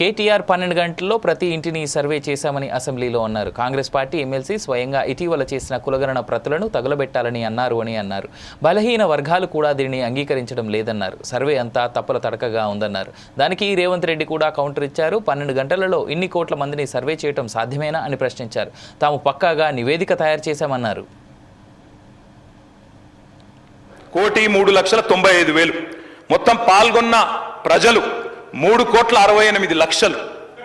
కేటీఆర్ పన్నెండు గంటల్లో ప్రతి ఇంటిని సర్వే చేశామని అసెంబ్లీలో అన్నారు. కాంగ్రెస్ పార్టీ ఎమ్మెల్సీ స్వయంగా ఇటీవల చేసిన కులగణన ప్రతులను తగులబెట్టాలని అన్నారు అని అన్నారు. బలహీన వర్గాలు కూడా దీనిని అంగీకరించడం లేదన్నారు. సర్వే అంతా తప్పుల తడకగా ఉందన్నారు. దానికి రేవంత్ రెడ్డి కూడా కౌంటర్ ఇచ్చారు. పన్నెండు గంటలలో ఇన్ని కోట్ల మందిని సర్వే చేయడం సాధ్యమేనా అని ప్రశ్నించారు. తాము పక్కాగా నివేదిక తయారు చేశామన్నారు. కోటి మూడు లక్షల తొంభై ఐదు వేలు. మొత్తం పాల్గొన్న ప్రజలు మూడు కోట్ల అరవై ఎనిమిది లక్షలు.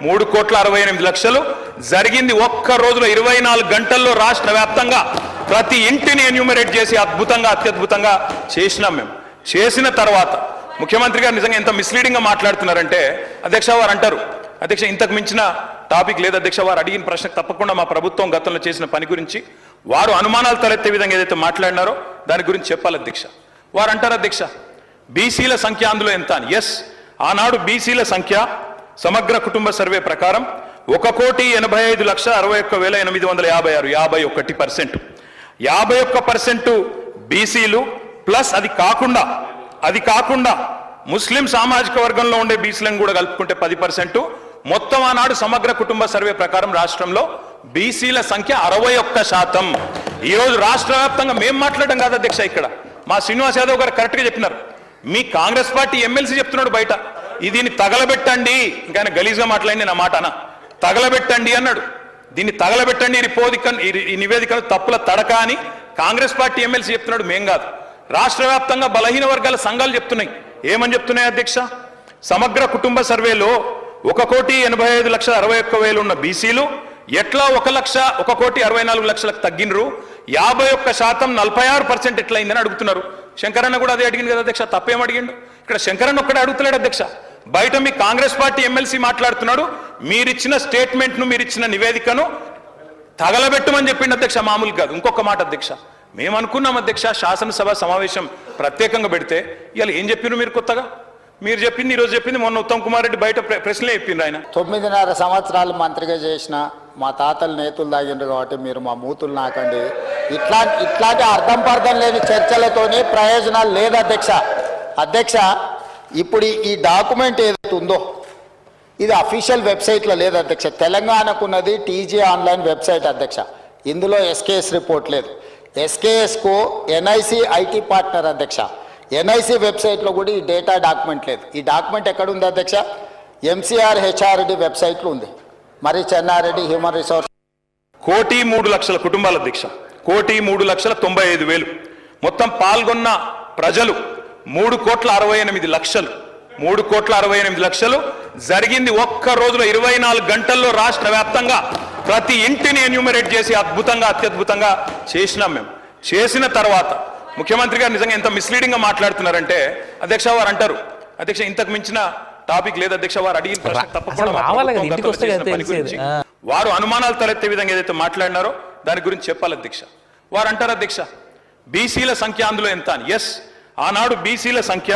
మూడు కోట్ల అరవై ఎనిమిది లక్షలు. జరిగింది ఒక్క రోజులో ఇరవై నాలుగు గంటల్లో రాష్ట్ర వ్యాప్తంగా. ప్రతి ఇంటిని ఎన్యూమరేట్ చేసి అద్భుతంగా అత్యద్భుతంగా చేసినాం మేము. చేసిన తర్వాత ముఖ్యమంత్రి గారు నిజంగా ఎంత మిస్లీడింగ్గా మాట్లాడుతున్నారంటే అధ్యక్ష వారు అంటారు. అధ్యక్ష ఇంతకు మించిన టాపిక్ లేదు. అధ్యక్ష వారు అడిగిన ప్రశ్నకు తప్పకుండా మా ప్రభుత్వం గతంలో చేసిన పని గురించి వారు అనుమానాలు తలెత్తే విధంగా ఏదైతే మాట్లాడినారో దాని గురించి చెప్పాలి అధ్యక్ష. వారు అంటారు అధ్యక్ష బీసీల సంఖ్య అందులో ఎంత అని. ఎస్ ఆనాడు బీసీల సంఖ్య సమగ్ర కుటుంబ సర్వే ప్రకారం ఒక కోటి ఎనభై ఐదు లక్ష అరవై ఒక్క వేల ఎనిమిది వందల యాభై ఆరు యాభై ఒకటి పర్సెంట్ యాభై ఒక్క పర్సెంట్ బీసీలు ప్లస్ అది కాకుండా అది కాకుండా ముస్లిం సామాజిక వర్గంలో ఉండే బీసీలను కూడా కలుపుకుంటే పది పర్సెంట్ మొత్తం ఆనాడు సమగ్ర కుటుంబ సర్వే ప్రకారం రాష్ట్రంలో బీసీల సంఖ్య అరవై ఒక్క శాతం. ఈరోజు రాష్ట్ర వ్యాప్తంగా మేం మాట్లాడడం కాదు అధ్యక్ష ఇక్కడ. మా శ్రీనివాస్ యాదవ్ గారు కరెక్ట్గా చెప్పినారు. మీ కాంగ్రెస్ పార్టీ ఎమ్మెల్సీ చెప్తున్నాడు బయట. దీన్ని తగలబెట్టండి. ఇంకా ఆయన గలీజ్గా మాట్లాడింది నా మాట అన్న తగలబెట్టండి అన్నాడు. దీన్ని తగలబెట్టండి రిపోదిక ఈ నివేదికను తప్పుల తడక అని కాంగ్రెస్ పార్టీ ఎమ్మెల్సీ చెప్తున్నాడు మేం కాదు. రాష్ట్ర వ్యాప్తంగా బలహీన వర్గాల సంఘాలు చెప్తున్నాయి. ఏమని చెప్తున్నాయి అధ్యక్ష? సమగ్ర కుటుంబ సర్వేలో ఒక కోటి ఎనభై ఐదు లక్షల అరవై ఒక్క వేలు ఉన్న బీసీలు ఎట్లా ఒక లక్ష ఒక కోటి అరవై నాలుగు లక్షలకు తగ్గినరు? యాభై ఒక్క శాతం నలభై ఆరు పర్సెంట్ ఎట్లా అయిందని అడుగుతున్నారు. శంకరన్న కూడా అదే అడిగింది కదా అధ్యక్ష తప్పేం అడిగిండు? ఇక్కడ శంకరన్న ఒక్కడే అడుగుతలేడు అధ్యక్ష. బయట మీ కాంగ్రెస్ పార్టీ ఎమ్మెల్సీ మాట్లాడుతున్నాడు మీరిచ్చిన స్టేట్మెంట్ను మీరిచ్చిన నివేదికను తగలబెట్టమని చెప్పిండు అధ్యక్ష మామూలు కాదు. ఇంకొక మాట అధ్యక్ష మేము అనుకున్నాం అధ్యక్ష శాసనసభ సమావేశం ప్రత్యేకంగా పెడితే ఇవాళ ఏం చెప్పినారు మీరు కొత్తగా? మీరు చెప్పింది ఈరోజు చెప్పింది మొన్న ఉత్తమ్ కుమార్ రెడ్డి బయట ప్రశ్నలే చెప్పింది ఆయన. తొమ్మిదిన్నర సంవత్సరాలు మంత్రిగా చేసిన మా తాతలు నేతులు తాగిండ్రు కాబట్టి మీరు మా మూతులు నాకండి. ఇట్లా ఇట్లాంటి అర్థం పర్థం లేని చర్చలతోని ప్రయోజనాలు లేదు అధ్యక్ష. అధ్యక్ష ఇప్పుడు ఈ- డాక్యుమెంట్ ఏదైతే ఉందో ఇది అఫీషియల్ వెబ్సైట్లో లేదు అధ్యక్ష. తెలంగాణకున్నది టీజీ ఆన్లైన్ వెబ్సైట్ అధ్యక్ష. ఇందులో ఎస్కేఎస్ రిపోర్ట్ లేదు. ఎస్కేఎస్కు ఎన్ఐసి ఐటీ పార్ట్నర్ అధ్యక్ష. ఎన్ఐసి వెబ్సైట్లో కూడా ఈ డేటా డాక్యుమెంట్ లేదు. ఈ డాక్యుమెంట్ ఎక్కడ ఉంది అధ్యక్ష? ఎంసీఆర్ హెచ్ఆర్డి వెబ్సైట్లో ఉంది. మరి చెన్నారెడ్డి హ్యూమన్ రిసోర్స్ కోటి మూడు లక్షల కుటుంబాల దీక్ష కోటి మూడు లక్షల తొంభై ఐదు వేలు. మొత్తం పాల్గొన్న ప్రజలు మూడు కోట్ల అరవై ఎనిమిది లక్షలు. మూడు కోట్ల అరవై ఎనిమిది లక్షలు. జరిగింది ఒక్క రోజులో ఇరవై నాలుగు గంటల్లో రాష్ట్ర వ్యాప్తంగా ప్రతి ఇంటిని ఎన్యూమరేట్ చేసి అద్భుతంగా అత్యద్భుతంగా చేసినాం మేము. చేసిన తర్వాత ముఖ్యమంత్రి గారు నిజంగా ఎంత మిస్లీడింగ్గా మాట్లాడుతున్నారంటే అధ్యక్ష వారు అంటారు. అధ్యక్ష ఇంతకు మించిన టాపిక్ లేదు. అధ్యక్ష వారు అడిగిన ప్రశ్న తప్పకుండా. వారు అనుమానాలు తలెత్తే విధంగా ఏదైతే మాట్లాడినారో దాని గురించి చెప్పాలి అధ్యక్ష వారు అంటారు అధ్యక్ష బీసీల సంఖ్య అందులో ఎంత అని? ఎస్ ఆనాడు బీసీల సంఖ్య